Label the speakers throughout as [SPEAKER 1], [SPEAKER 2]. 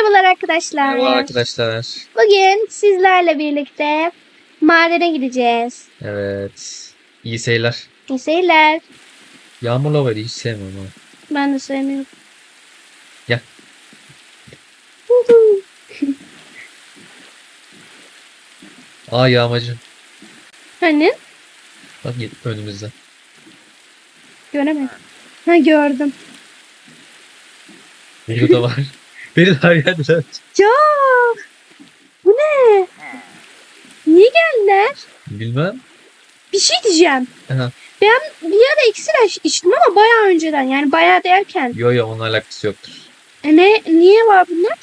[SPEAKER 1] Merhabalar arkadaşlar.
[SPEAKER 2] Merhaba arkadaşlar.
[SPEAKER 1] Bugün sizlerle birlikte madene gideceğiz.
[SPEAKER 2] Evet. İyi seyirler.
[SPEAKER 1] İyi seyirler.
[SPEAKER 2] Yağmurlu havayı hiç sevmiyorum ama.
[SPEAKER 1] Ben de sevmiyorum.
[SPEAKER 2] Gel. Aa yağmacı.
[SPEAKER 1] hani?
[SPEAKER 2] Bak gel- önümüzde.
[SPEAKER 1] Göremedim. Ha gördüm.
[SPEAKER 2] Burada da var. Her yerdeler.
[SPEAKER 1] Ya bu ne? Niye geldiler?
[SPEAKER 2] Bilmem.
[SPEAKER 1] Bir şey diyeceğim.
[SPEAKER 2] Aha.
[SPEAKER 1] Ben bir ara iksir iç- içtim ama bayağı önceden. Yani bayağı derken.
[SPEAKER 2] Yo yo onunla alakası yoktur.
[SPEAKER 1] E ne, niye var bunlar?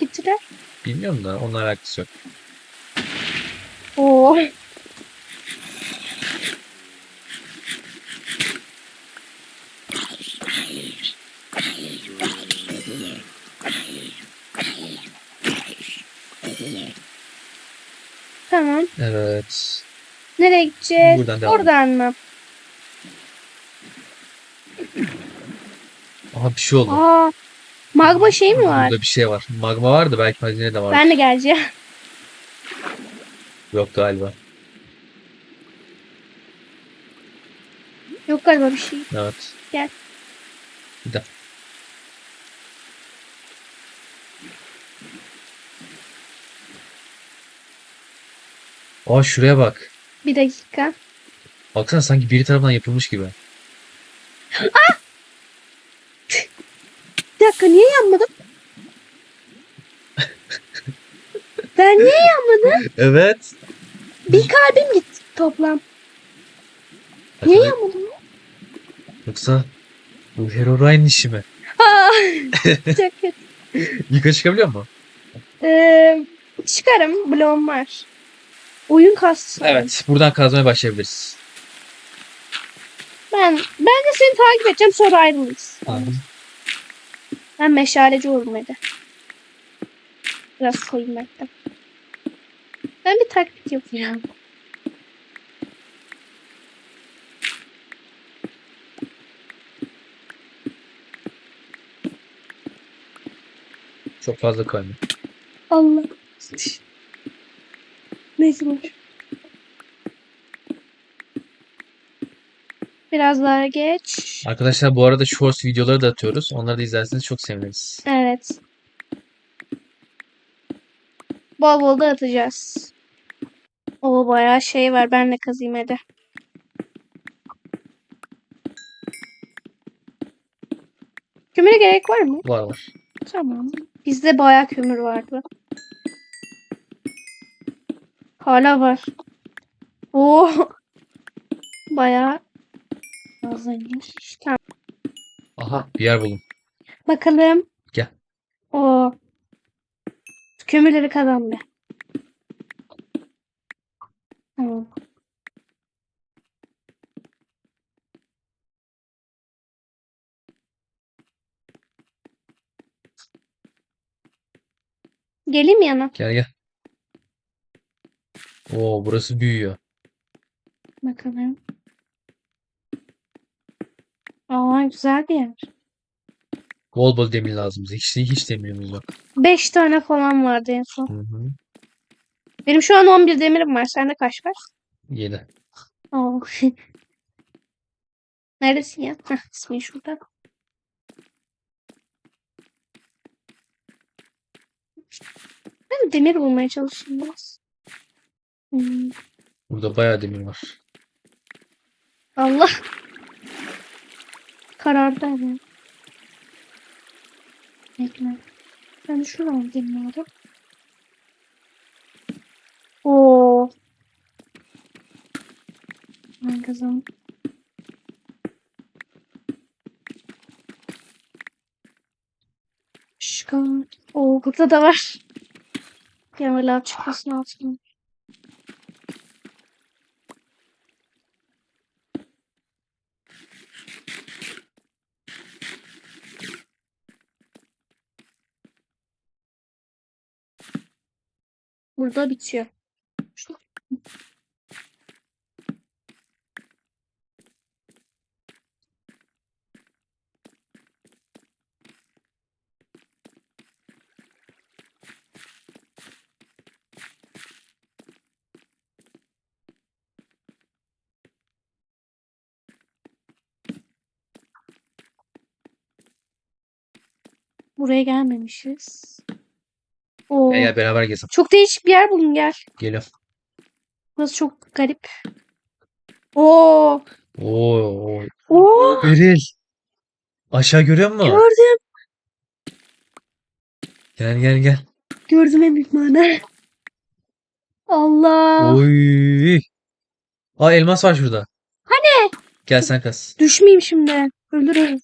[SPEAKER 1] Gittiler.
[SPEAKER 2] Bilmiyorum da onunla alakası yok.
[SPEAKER 1] Oo. Tamam.
[SPEAKER 2] Evet.
[SPEAKER 1] Nereye gideceğiz?
[SPEAKER 2] Buradan devam.
[SPEAKER 1] Oradan mı?
[SPEAKER 2] Aha bir şey oldu.
[SPEAKER 1] Aa, magma şey mi var?
[SPEAKER 2] Burada bir şey var. Magma vardı belki hazine de var.
[SPEAKER 1] Ben de geleceğim.
[SPEAKER 2] Yok galiba.
[SPEAKER 1] Yok galiba bir şey.
[SPEAKER 2] Evet.
[SPEAKER 1] Gel.
[SPEAKER 2] Bir de. Aa şuraya bak.
[SPEAKER 1] Bir dakika.
[SPEAKER 2] Baksana sanki biri tarafından yapılmış gibi.
[SPEAKER 1] Bir dakika niye yanmadım? ben niye yanmadım?
[SPEAKER 2] Evet.
[SPEAKER 1] Bir kalbim gitti toplam. Niye yanmadım?
[SPEAKER 2] Yoksa bu Herobrine işi mi?
[SPEAKER 1] Aa, çok kötü.
[SPEAKER 2] Yukarı çıkabiliyor mu?
[SPEAKER 1] Ee, çıkarım. Bloğum var. Oyun kastı.
[SPEAKER 2] Evet. Buradan kazmaya başlayabiliriz.
[SPEAKER 1] Ben, ben de seni takip edeceğim sonra ayrılırız.
[SPEAKER 2] Tamam.
[SPEAKER 1] Ben meşaleci oldum hadi. Biraz koyayım bekle. Ben bir taktik yapacağım.
[SPEAKER 2] Çok fazla koyma.
[SPEAKER 1] Allah. Neyse boş. Biraz daha geç.
[SPEAKER 2] Arkadaşlar bu arada shorts videoları da atıyoruz. Onları da izlerseniz çok seviniriz.
[SPEAKER 1] Evet. Bol bol da atacağız. O bayağı şey var. Ben de kazıyım hadi. Kömüre gerek var mı?
[SPEAKER 2] Var var.
[SPEAKER 1] Tamam. Bizde bayağı kömür vardı. Hala var. Oo. Bayağı fazlaymış. Tamam.
[SPEAKER 2] Aha bir yer buldum.
[SPEAKER 1] Bakalım.
[SPEAKER 2] Gel.
[SPEAKER 1] O kömürleri kazan be. Tamam. Geleyim yana?
[SPEAKER 2] Gel gel. Oo burası büyüyor.
[SPEAKER 1] Bakalım. Aa güzel bir yer.
[SPEAKER 2] Bol bol demir lazım bize. Hiç, hiç demirimiz yok.
[SPEAKER 1] 5 tane falan vardı en son.
[SPEAKER 2] Hı hı.
[SPEAKER 1] Benim şu an 11 demirim var. Sende kaç var?
[SPEAKER 2] Yedi.
[SPEAKER 1] Oo. Neredesin ya? Heh, ismi şurada. Ben demir bulmaya çalışayım biraz.
[SPEAKER 2] Burada bayağı demir var.
[SPEAKER 1] Allah. Karardı abi. Bekle. Ben şuradan gideyim bari. Oo. Ben kazandım. Şıkan. Oo burada da var. Kemal abi çıkmasın altına. burada bitiyor. Buraya gelmemişiz. Oo.
[SPEAKER 2] Gel gel beraber gezelim.
[SPEAKER 1] Çok değişik bir yer buldum gel.
[SPEAKER 2] Geliyorum.
[SPEAKER 1] Burası çok garip.
[SPEAKER 2] Oo. Oo,
[SPEAKER 1] oo.
[SPEAKER 2] Beril. Aşağı görüyor musun?
[SPEAKER 1] Gördüm.
[SPEAKER 2] Gel gel gel.
[SPEAKER 1] Gördüm en büyük mana. Allah.
[SPEAKER 2] Oy. Aa elmas var şurada.
[SPEAKER 1] Hani?
[SPEAKER 2] Gel sen kas.
[SPEAKER 1] Düşmeyeyim şimdi. Ölürüm.